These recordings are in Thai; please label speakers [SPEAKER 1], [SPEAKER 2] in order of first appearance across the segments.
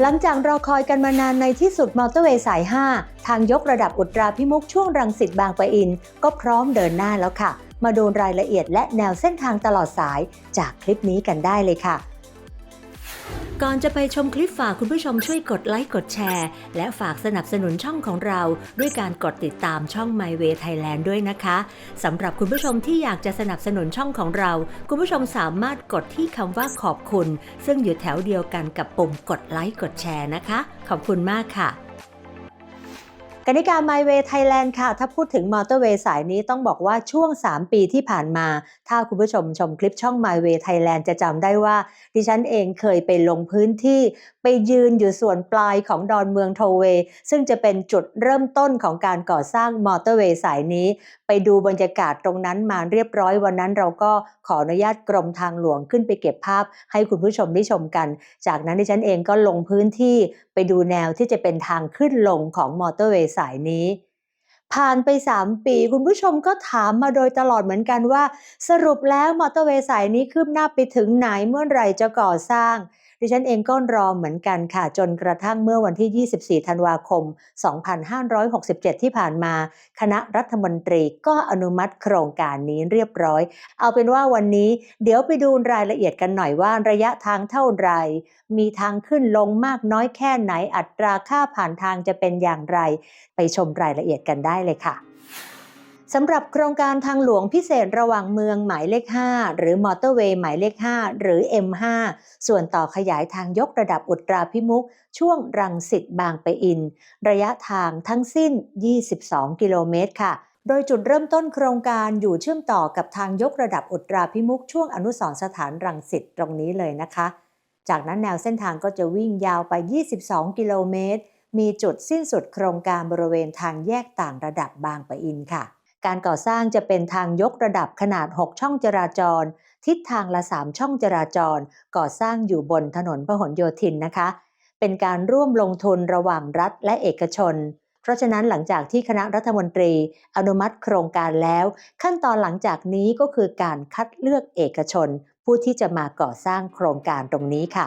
[SPEAKER 1] หลังจากรอคอยกันมานานในที่สุดมอเตอร์เวย์สาย 5 ทางยกระดับอุตราพิมุกช่วงรังสิตบางปะอิน ก็พร้อมเดินหน้าแล้วค่ะ มาดูรายละเอียดและแนวเส้นทางตลอดสายจากคลิปนี้กันได้เลยค่ะ ก่อนจะไปชมคลิปฝากคุณผู้ชมช่วยกดไลค์กดแชร์ และฝากสนับสนุนช่องของเรา ด้วยการกดติดตามช่อง My Way Thailand ด้วยนะคะสำหรับคุณผู้ชมที่อยากจะสนับสนุนช่องของเรา คุณผู้ชมสามารถกดที่คำว่าขอบคุณ ซึ่งอยู่แถวเดียวกันกับปุ่มกดไลค์กดแชร์นะคะ ขอบคุณมากค่ะ กนิการ My Way Thailand ค่ะ ถ้าพูดถึงมอเตอร์เวย์สายนี้ต้องบอกว่าช่วง 3 ปีที่ผ่านมา ถ้าคุณผู้ชมชมคลิปช่อง My Way Thailand จะจำได้ว่า ดิฉันเองเคยไปลงพื้นที่ ไปยืนอยู่ส่วนปลายของดอนเมืองโทเวย์ซึ่งจะเป็นจุดเริ่มต้นของการก่อสร้างมอเตอร์เวย์สายนี้ ไปดูบรรยากาศตรงนั้นมาเรียบร้อยวันนั้นเราก็ขออนุญาตกรมทางหลวงขึ้นไปเก็บภาพ ให้คุณผู้ชมได้ชมกัน จากนั้นดิฉันเองก็ลงพื้นที่ไปดูแนวที่จะเป็นทางขึ้นลงของมอเตอร์เวย์สายนี้ ผ่านไป 3 ปี คุณผู้ชมก็ถามมาโดยตลอดเหมือนกันว่า สรุปแล้วมอเตอร์เวย์สายนี้คืบหน้าไปถึงไหนเมื่อไหร่จะก่อสร้าง ดิฉันเองก็รอเหมือนกันค่ะ จนกระทั่งเมื่อวันที่ 24 ธันวาคม 2567 ที่ผ่านมา คณะรัฐมนตรีก็อนุมัติโครงการนี้เรียบร้อย เอาเป็นว่าวันนี้เดี๋ยวไปดูรายละเอียดกันหน่อยว่าระยะทางเท่าไหร่ มีทางขึ้นลงมากน้อยแค่ไหน อัตราค่าผ่านทางจะเป็นอย่างไร ไปชมรายละเอียดกันได้เลยค่ะ สำหรับโครงการทางหลวงพิเศษระหว่างเมืองหมายเลข 5 หรือมอเตอร์เวย์หมายเลข 5 หรือ M5 ส่วนต่อขยายทางยกระดับอุตราพิมุก ช่วงรังสิตบางปะอิน ระยะทางทั้งสิ้น 22 กิโลเมตรค่ะโดยจุดเริ่มต้นโครงการอยู่เชื่อมต่อกับทางยกระดับอุตราพิมุกช่วงอนุสรสถานรังสิตตรงนี้เลยนะคะ จากนั้นแนวเส้นทางก็จะวิ่งยาวไป 22 กิโลเมตร มีจุดสิ้นสุดโครงการบริเวณทางแยกต่างระดับบางปะอินค่ะ การก่อสร้างจะเป็นทางยกระดับขนาด 6 ช่องจราจร ทิศทางละ 3 ช่องจราจร ก่อสร้างอยู่บนถนนพหลโยธินนะคะ เป็นการร่วมลงทุนระหว่างรัฐและเอกชน เพราะฉะนั้นหลังจากที่คณะรัฐมนตรี อนุมัติโครงการแล้ว ขั้นตอนหลังจากนี้ก็คือการคัดเลือกเอกชน ผู้ที่จะมาก่อสร้างโครงการตรงนี้ค่ะ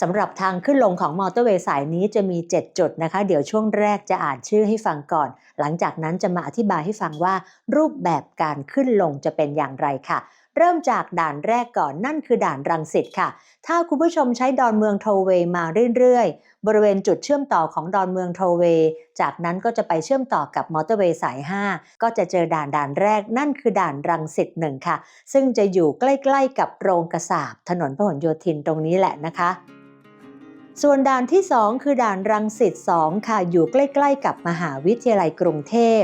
[SPEAKER 1] สำหรับทางขึ้นลงของมอเตอร์เวย์สายนี้จะมี 7 จุดนะคะ เดี๋ยวช่วงแรกจะอ่านชื่อให้ฟังก่อน หลังจากนั้นจะมาอธิบายให้ฟังว่า รูปแบบการขึ้นลงจะเป็นอย่างไรค่ะ เริ่มจากด่านแรกก่อนนั่นคือด่านรังสิตค่ะ ถ้าคุณผู้ชมใช้ดอนเมืองโทเวย์มาเรื่อยๆ บริเวณจุดเชื่อมต่อของดอนเมืองโทเวย์ จากนั้นก็จะไปเชื่อมต่อกับมอเตอร์เวย์สาย 5 ก็จะเจอด่านด่านแรกนั่นคือด่านรังสิตหนึ่งค่ะ ซึ่งจะอยู่ใกล้ๆกับโรงกระสาบถนนพหลโยธินตรงนี้แหละนะคะส่วนด่านที่ 2 คือด่านรังสิต2ค่ะอยู่ใกล้ ๆ กับมหาวิทยาลัยกรุงเทพ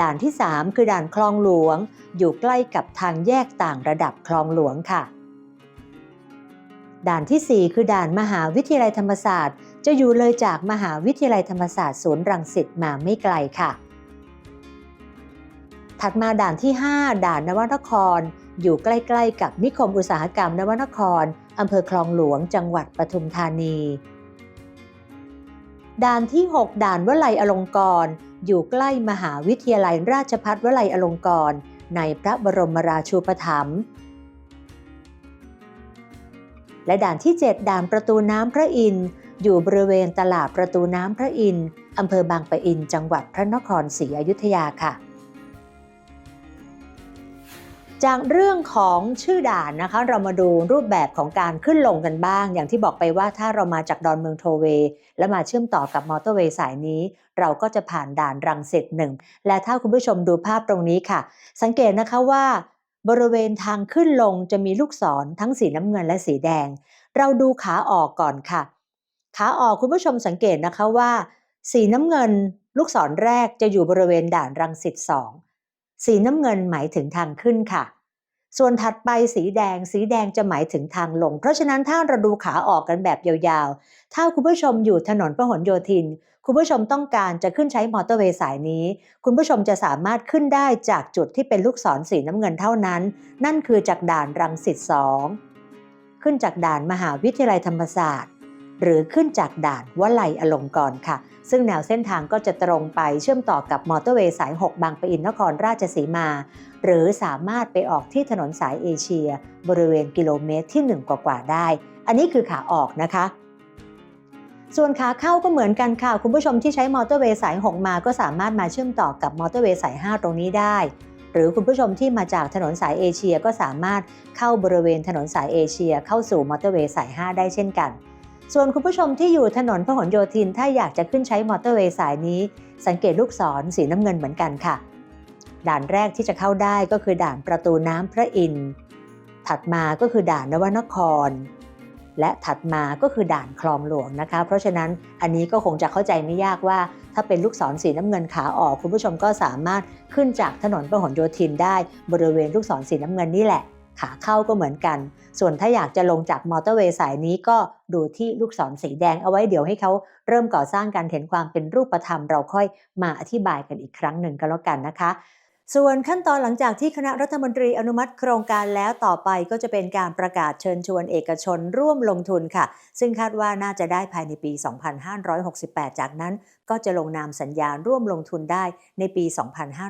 [SPEAKER 1] ด่านที่ 3 คือด่านคลองหลวง อยู่ใกล้กับทางแยกต่างระดับคลองหลวงค่ะ ด่านทีสี่ 4 คือด่านมหาวิทยาลัยธรรมศาสตร์ จะอยู่เลยจากมหาวิทยาลัยธรรมศาสตร์ศูนย์รังสิตมาไม่ไกลค่ะ ถัดมาด่านที่ 5 ด่านนวนคร อยู่ใกล้ๆ กับนิคมอุตสาหกรรมนวนครอำเภอคลองหลวง จังหวัดปทุมธานี ด่านที่ 6 ด่านวลัยอลงกรณ อยู่ใกล้มหาวิทยาลัยราชพัฒวลัยอลงกรณ์ในพระบรมราชูปถัมภ์และด่านที่ 7 ด่านประตูน้ำพระอินทร์อยู่บริเวณตลาดประตูน้ำพระอินทร์อำเภอบางปะอิน จังหวัดพระนครศรีอยุธยาค่ะ จากเรื่องของชื่อด่านนะคะ เรามาดูรูปแบบของการขึ้นลงกันบ้าง อย่างที่บอกไปว่าถ้าเรามาจากดอนเมืองโทเวย์และมาเชื่อมต่อกับมอเตอร์เวย์สายนี้ เราก็จะผ่านด่านรังสิตหนึ่งและถ้าคุณผู้ชมดูภาพตรงนี้ค่ะ สังเกตนะคะว่าบริเวณทางขึ้นลงจะมีลูกศรทั้งสีน้ำเงินและสีแดง เราดูขาออกก่อนค่ะ ขาออกคุณผู้ชมสังเกตนะคะว่า สีน้ำเงิน ลูกศรแรกจะอยู่บริเวณด่านรังสิต2สีน้ำเงินหมายถึงทางขึ้นค่ะ ส่วนถัดไปสีแดง สีแดงจะหมายถึงทางลง เพราะฉะนั้นถ้าเราดูขาออกกันแบบยาวๆ ถ้าคุณผู้ชมอยู่ถนนพหลโยธิน คุณผู้ชมต้องการจะขึ้นใช้มอเตอร์เวย์สายนี้ คุณผู้ชมจะสามารถขึ้นได้จากจุดที่เป็นลูกศรสีน้ำเงินเท่านั้น นั่นคือจากด่านรังสิตสองขึ้นจากด่านมหาวิทยาลัยธรรมศาสตร์ หรือขึ้นจากด่านวลัยอลงกรณ์ค่ะ ซึ่งแนวเส้นทางก็จะตรงไปเชื่อมต่อกับมอเตอร์เวย์สาย 6 บางปะอินนครราชสีมา หรือสามารถไปออกที่ถนนสายเอเชีย บริเวณกิโลเมตรที่ 1 กว่าๆได้ อันนี้คือขาออกนะคะ ส่วนขาเข้าก็เหมือนกันค่ะ คุณผู้ชมที่ใช้มอเตอร์เวย์สาย 6 มาก็สามารถมาเชื่อมต่อกับมอเตอร์เวย์สาย 5 ตรงนี้ได้หรือคุณผู้ชมที่มาจากถนนสายเอเชียก็สามารถเข้าบริเวณถนนสายเอเชียเข้าสู่มอเตอร์เวย์สาย 5 ได้เช่นกัน ส่วนคุณผู้ชมที่อยู่ถนนพหลโยธินถ้าอยากจะขึ้นใช้มอเตอร์เวย์สายนี้ สังเกตลูกศรสีน้ำเงินเหมือนกันค่ะ ด่านแรกที่จะเข้าได้ก็คือด่านประตูน้ำพระอินทร์ถัดมาก็คือด่านนวนคร และถัดมาก็คือด่านคลองหลวงนะคะ เพราะฉะนั้นอันนี้ก็คงจะเข้าใจไม่ยากว่า ถ้าเป็นลูกศรสีน้ำเงินขาออก คุณผู้ชมก็สามารถขึ้นจากถนนพหลโยธินได้บริเวณลูกศรสีน้ำเงินนี่แหละ ขาเข้าก็เหมือนกัน ส่วนถ้าอยากจะลงจากมอเตอร์เวย์สายนี้ก็ดูที่ลูกศรสีแดงเอาไว้เดี๋ยวให้เขาเริ่มก่อสร้างการเห็นความเป็นรูปธรรมเราค่อยมาอธิบายกันอีกครั้งหนึ่งก็แล้วกันนะคะ ส่วนขั้นตอนหลังจากที่คณะรัฐมนตรีอนุมัติโครงการแล้วต่อไปก็จะเป็นการประกาศเชิญชวนเอกชนร่วมลงทุนค่ะ ซึ่งคาดว่าน่าจะได้ภายในปี 2568 จากนั้นก็จะลงนามสัญญาร่วมลงทุนได้ในปี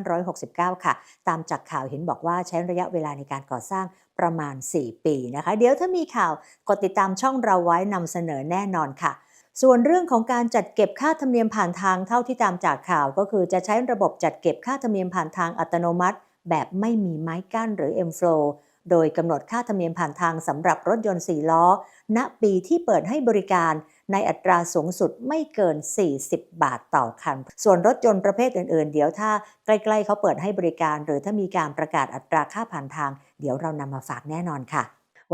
[SPEAKER 1] 2569 ค่ะ ตามจากข่าวเห็นบอกว่าใช้ระยะเวลาในการก่อสร้างประมาณ 4 ปีนะคะ เดี๋ยวถ้ามีข่าวกดติดตามช่องเราไว้นำเสนอแน่นอนค่ะ ส่วนเรื่องของการจัดเก็บค่าธรรมเนียมผ่านทางเท่าที่ตามจากข่าว ก็คือจะใช้ระบบจัดเก็บค่าธรรมเนียมผ่านทางอัตโนมัติ แบบไม่มีไม้กั้นหรือ M-Flow โดยกำหนดค่าธรรมเนียมผ่านทางสำหรับรถยนต์4ล้อ ณ ปีที่เปิดให้บริการในอัตราสูงสุดไม่เกิน 40 บาทต่อคัน ส่วนรถยนต์ประเภทอื่น ๆ เดี๋ยวถ้าใกล้ ๆ เขาเปิดให้บริการ หรือถ้ามีการประกาศอัตราค่าผ่านทาง เดี๋ยวเรานำมาฝากแน่นอนค่ะ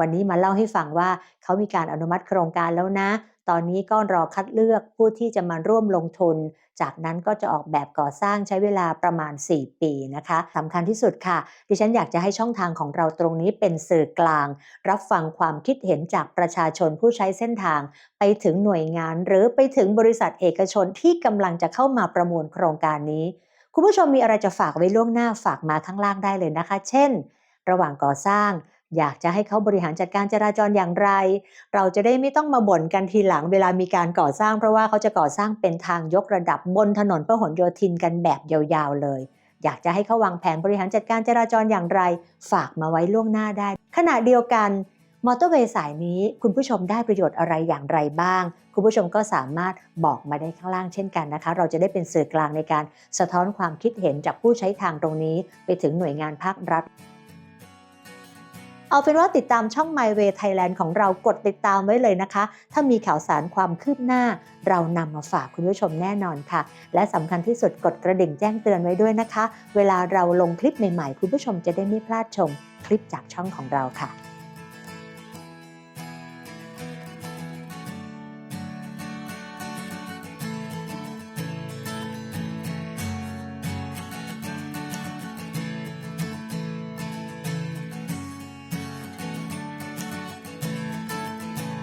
[SPEAKER 1] วันนี้มาเล่าให้ฟังว่าเขามีการอนุมัติโครงการแล้วนะ ตอนนี้ก็รอคัดเลือกผู้ที่จะมาร่วมลงทุน จากนั้นก็จะออกแบบก่อสร้างใช้เวลาประมาณ 4 ปีนะคะสำคัญที่สุดค่ะ ดิฉันอยากจะให้ช่องทางของเราตรงนี้เป็นสื่อกลาง รับฟังความคิดเห็นจากประชาชนผู้ใช้เส้นทาง ไปถึงหน่วยงาน หรือไปถึงบริษัทเอกชนที่กำลังจะเข้ามาประมูลโครงการนี้ คุณผู้ชมมีอะไรจะฝากไว้ล่วงหน้าฝากมาข้างล่างได้เลยนะคะ เช่น ระหว่างก่อสร้าง อยากจะให้เขาบริหารจัดการจราจรอย่างไร เราจะได้ไม่ต้องมาบ่นกันทีหลังเวลามีการก่อสร้าง เพราะว่าเขาจะก่อสร้างเป็นทางยกระดับบนถนนพหลโยธินกันแบบยาวๆเลย อยากจะให้เขาวางแผนบริหารจัดการจราจรอย่างไร ฝากมาไว้ล่วงหน้าได้ ขณะเดียวกันมอเตอร์เวย์สายนี้คุณผู้ชมได้ประโยชน์อะไรอย่างไรบ้าง คุณผู้ชมก็สามารถบอกมาได้ข้างล่างเช่นกันนะคะ เราจะได้เป็นสื่อกลางในการสะท้อนความคิดเห็นจากผู้ใช้ทางตรงนี้ ไปถึงหน่วยงานภาครัฐ เอาเป็นว่าติดตามช่อง My Way Thailand ของเรากดติดตามไว้เลยนะคะ ถ้ามีข่าวสารความคืบหน้า เรานำมาฝากคุณผู้ชมแน่นอนค่ะ และสำคัญที่สุดกดกระดิ่งแจ้งเตือนไว้ด้วยนะคะ เวลาเราลงคลิปใหม่ๆ คุณผู้ชมจะได้ไม่พลาดชม คลิปจากช่องของเราค่ะ